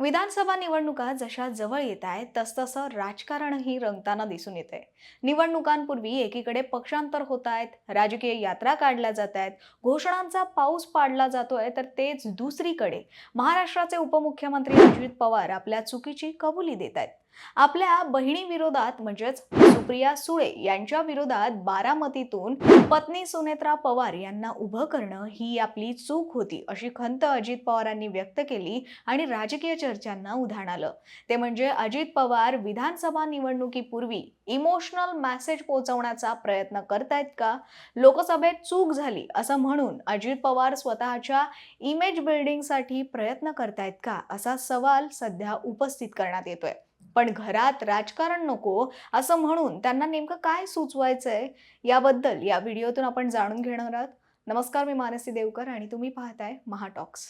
विधानसभा निवडणुका जशा जवळ येत आहेत तसतसं राजकारणही रंगताना दिसून येत आहे निवडणुकांपूर्वी एकीकडे पक्षांतर होत आहेत राजकीय यात्रा काढल्या जात आहेत घोषणांचा पाऊस पाडला जातोय तर तेच दुसरीकडे. महाराष्ट्राचे उपमुख्यमंत्री अजित पवार आपल्या चुकीची कबुली देत आहेत. आपल्या बहिणी विरोधात म्हणजेच सुप्रिया सुळे यांच्या विरोधात बारामतीतून पत्नी सुनेत्रा पवार यांना उभं करणं ही आपली चूक होती अशी खंत अजित पवारांनी व्यक्त केली आणि राजकीय चर्चांना उधाण आलं. ते म्हणजे अजित पवार विधानसभा निवडणुकीपूर्वी इमोशनल मेसेज पोहोचवण्याचा प्रयत्न करतायत का? लोकसभेत चूक झाली असं म्हणून अजित पवार स्वतःच्या इमेज बिल्डिंगसाठी प्रयत्न करतायत का? असा सवाल सध्या उपस्थित करण्यात येतोय. पण घरात राजकारण नको असं म्हणून त्यांना नेमकं काय सुचवायचंय याबद्दल या व्हिडिओतून आपण जाणून घेणार आहोत. नमस्कार मी मानसी देवकर आणि तुम्ही पाहताय महाटॉक्स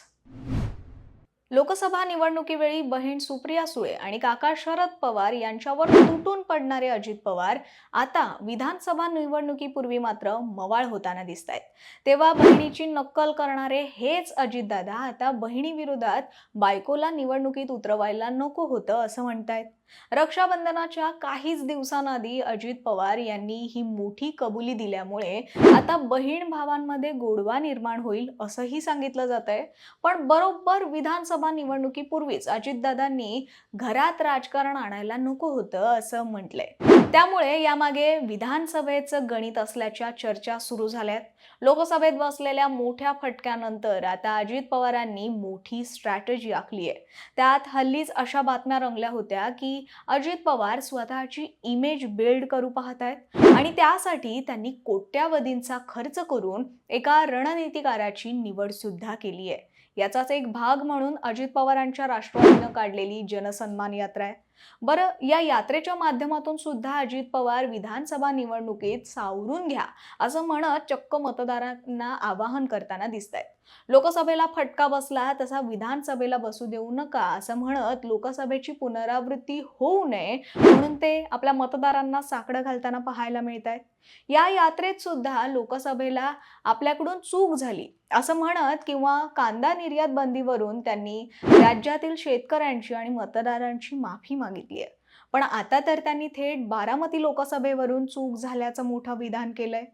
लोकसभा निवडणुकीवेळी बहीण सुप्रिया सुळे आणि काका शरद पवार यांच्यावर तुटून पडणारे अजित पवार आता विधानसभा निवडणुकीपूर्वी मात्र मवाळ होताना दिसत आहेत तेव्हा बहिणीची नक्कल करणारे हेच अजितदादा आता बहिणीविरोधात बायकोला निवडणुकीत उतरवायला नको होतं असं म्हणतायत. रक्षाबंधनाच्या काहीच दिवसांआधी अजित पवार यांनी ही मोठी कबुली दिल्यामुळे आता बहीण भावांमध्ये गोडवा निर्माण होईल असंही सांगितलं जात आहे पण बरोबर विधानसभा निवडणुकीपूर्वीच अजितदादांनी घरात राजकारण आणायला नको होतं असं म्हटलंय. त्यामुळे यामागे विधानसभेचं गणित असल्याच्या चर्चा सुरू झाल्यात. लोकसभेत बसलेल्या मोठ्या फटक्यानंतर आता अजित पवारांनी मोठी स्ट्रॅटेजी आखली आहे. त्यात हल्लीच अशा बातम्या रंगल्या होत्या की अजित पवार स्वतःची इमेज बिल्ड करू पाहत आहेत आणि त्यासाठी त्यांनी कोट्यावधींचा खर्च करून एका रणनीतिकाराची निवड सुद्धा केली आहे. याचाच एक भाग म्हणून अजित पवारांच्या राष्ट्रवादीनं काढलेली जनसन्मान यात्रा आहे. बरं या यात्रेच्या माध्यमातून सुद्धा अजित पवार विधानसभा निवडणुकीत सावरून घ्या असं म्हणत चक्क मतदारांना आवाहन करताना दिसत आहेत लोकसभेला फटका बसला तसा विधानसभेला बसू देऊ नका असं म्हणत लोकसभेची पुनरावृत्ती होऊ नये म्हणून ते आपल्या मतदारांना साकडं घालताना पाहायला मिळत आहेत या यात्रेत सुद्धा लोकसभेला आपल्याकडून चूक झाली असं म्हणत किंवा कांदा निर्यात बंदीवरून त्यांनी राज्यातील शेतकऱ्यांची आणि मतदारांची माफी मागितली. आहे पण आता तर त्यांनी थेट बारामती लोकसभेवरून चूक झाल्याचं मोठं विधान केलंय.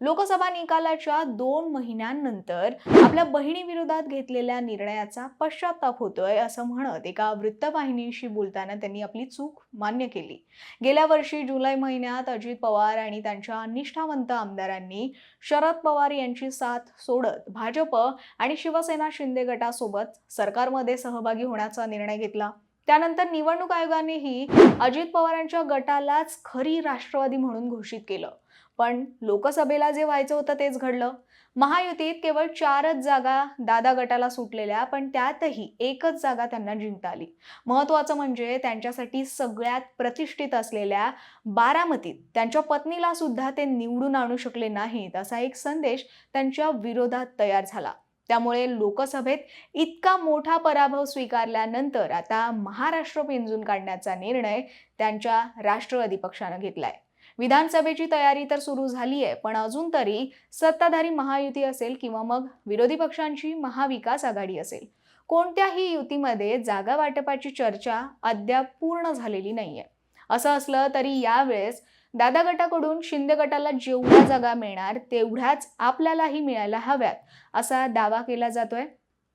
लोकसभा निकालाच्या दोन महिन्यांनंतर आपल्या बहिणीविरोधात घेतलेल्या निर्णयाचा पश्चाताप होतोय असं म्हणत एका वृत्तवाहिनीशी बोलताना त्यांनी आपली चूक मान्य केली. गेल्या वर्षी जुलै महिन्यात अजित पवार आणि त्यांच्या निष्ठावंत आमदारांनी शरद पवार यांची साथ सोडत भाजप आणि शिवसेना शिंदे गटासोबत सरकारमध्ये सहभागी होण्याचा निर्णय घेतला. त्यानंतर निवडणूक आयोगानेही अजित पवारांच्या गटालाच खरी राष्ट्रवादी म्हणून घोषित केलं. पण लोकसभेला जे व्हायचं होतं तेच घडलं. महायुतीत केवळ चारच जागा दादा गटाला सुटलेल्या पण त्यातही एकच जागा त्यांना जिंकता आली. महत्वाचं म्हणजे त्यांच्यासाठी सगळ्यात प्रतिष्ठित असलेल्या बारामतीत त्यांच्या पत्नीला सुद्धा ते निवडून आणू शकले नाहीत असा एक संदेश त्यांच्या विरोधात तयार झाला. त्यामुळे लोकसभेत इतका मोठा पराभव स्वीकारल्यानंतर आता महाराष्ट्र पिंजून काढण्याचा निर्णय त्यांच्या राष्ट्रवादी पक्षानं घेतलाय. विधानसभेची तयारी तर सुरू झाली आहे पण अजून तरी सत्ताधारी महायुती असेल किंवा मग विरोधी पक्षांची महाविकास आघाडी असेल कोणत्याही युतीमध्ये जागा वाटपाची चर्चा अद्याप पूर्ण झालेली नाहीये. असं असलं तरी यावेळेस दादा गटाकडून शिंदे गटाला जेवढ्या जागा मिळणार तेवढ्याच आपल्यालाही मिळायला हव्यात असा दावा केला जातोय.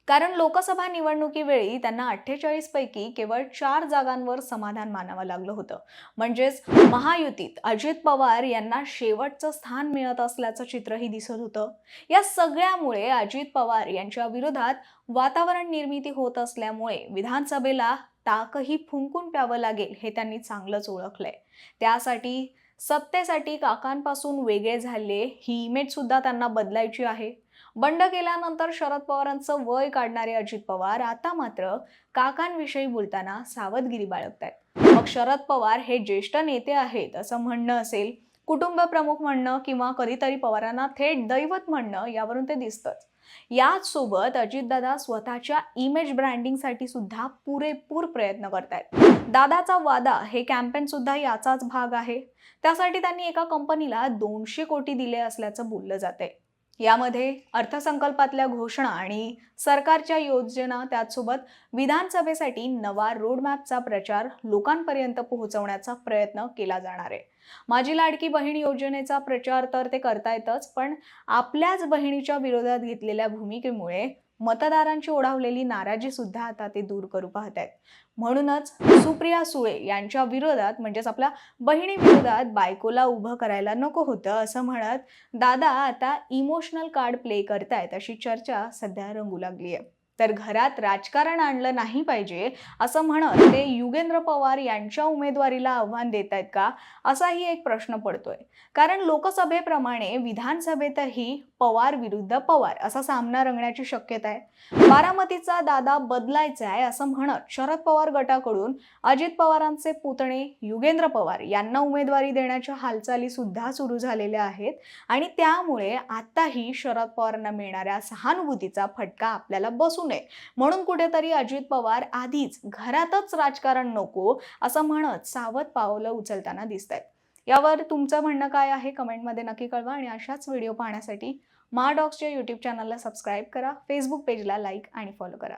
कारण लोकसभा निवडणुकीवेळी त्यांना अठ्ठेचाळीस पैकी केवळ चार जागांवर समाधान मानावं लागलं होतं. म्हणजेच महायुतीत अजित पवार यांना शेवटचं स्थान मिळत असल्याचं चित्रही दिसत होतं. या सगळ्यामुळे अजित पवार यांच्या विरोधात वातावरण निर्मिती होत असल्यामुळे विधानसभेला ताकही फुंकून प्यावं लागेल हे त्यांनी चांगलंच ओळखलंय. त्यासाठी सत्तेसाठी काकांपासून वेगळे झाले ही इमेज सुद्धा त्यांना बदलायची आहे. बंड केल्यानंतर शरद पवारांचं वय काढणारे अजित पवार आता मात्र काकांविषयी बोलताना सावधगिरी बाळगतायत. मग शरद पवार हे ज्येष्ठ नेते आहेत असं म्हणणं असेल कुटुंब प्रमुख म्हणणं किंवा कधीतरी पवारांना थेट दैवत म्हणणं यावरून ते दिसतंच. याचसोबत अजितदादा स्वतःच्या इमेज ब्रँडिंगसाठी सुद्धा पुरेपूर प्रयत्न करतायत. दादाचा वादा हे कॅम्पेन सुद्धा याचाच भाग आहे. त्यासाठी त्यांनी एका कंपनीला दोनशे कोटी दिले असल्याचं बोललं जाते यामध्ये अर्थसंकल्पातल्या घोषणा आणि सरकारच्या योजना त्याचसोबत विधानसभेसाठी नवा रोडमॅपचा प्रचार लोकांपर्यंत पोहोचवण्याचा प्रयत्न केला जाणार आहे. माझी लाडकी बहीण योजनेचा प्रचार तर ते करतायतच पण आपल्याच बहिणीच्या विरोधात घेतलेल्या भूमिकेमुळे मतदारांची ओढावलेली नाराजी सुद्धा आता ते दूर करू पाहत आहेत म्हणूनच सुप्रिया सुळे यांच्या विरोधात म्हणजेच आपल्या बहिणी विरोधात बायकोला उभं करायला नको होतं असं म्हणत दादा आता इमोशनल कार्ड प्ले करतायत अशी चर्चा सध्या रंगू लागली आहे तर घरात राजकारण आणलं नाही पाहिजे असं म्हणत ते युगेंद्र पवार यांच्या उमेदवारीला आव्हान देत आहेत का? असाही एक प्रश्न पडतोय. कारण लोकसभेप्रमाणे विधानसभेतही पवार विरुद्ध पवार असा सामना रंगण्याची शक्यता आहे. बारामतीचा दादा बदलायचा आहे असं म्हणत शरद पवार गटाकडून अजित पवारांचे पुतणे युगेंद्र पवार यांना उमेदवारी देण्याच्या हालचाली सुद्धा सुरू झालेल्या आहेत आणि त्यामुळे आताही शरद पवारांना मिळणाऱ्या सहानुभूतीचा फटका आपल्याला बसू नये. म्हणून कुठेतरी अजित पवार आधीच घरातच राजकारण नको असं म्हणत सावध पावलं उचलताना दिसत आहेत यावर तुमचं म्हणणं काय आहे? कमेंटमध्ये नक्की कळवा आणि अशाच व्हिडिओ पाहण्यासाठी महाडॉक्सच्या यूट्यूब चॅनलला सबस्क्राईब करा फेसबुक पेजला लाईक आणि फॉलो करा.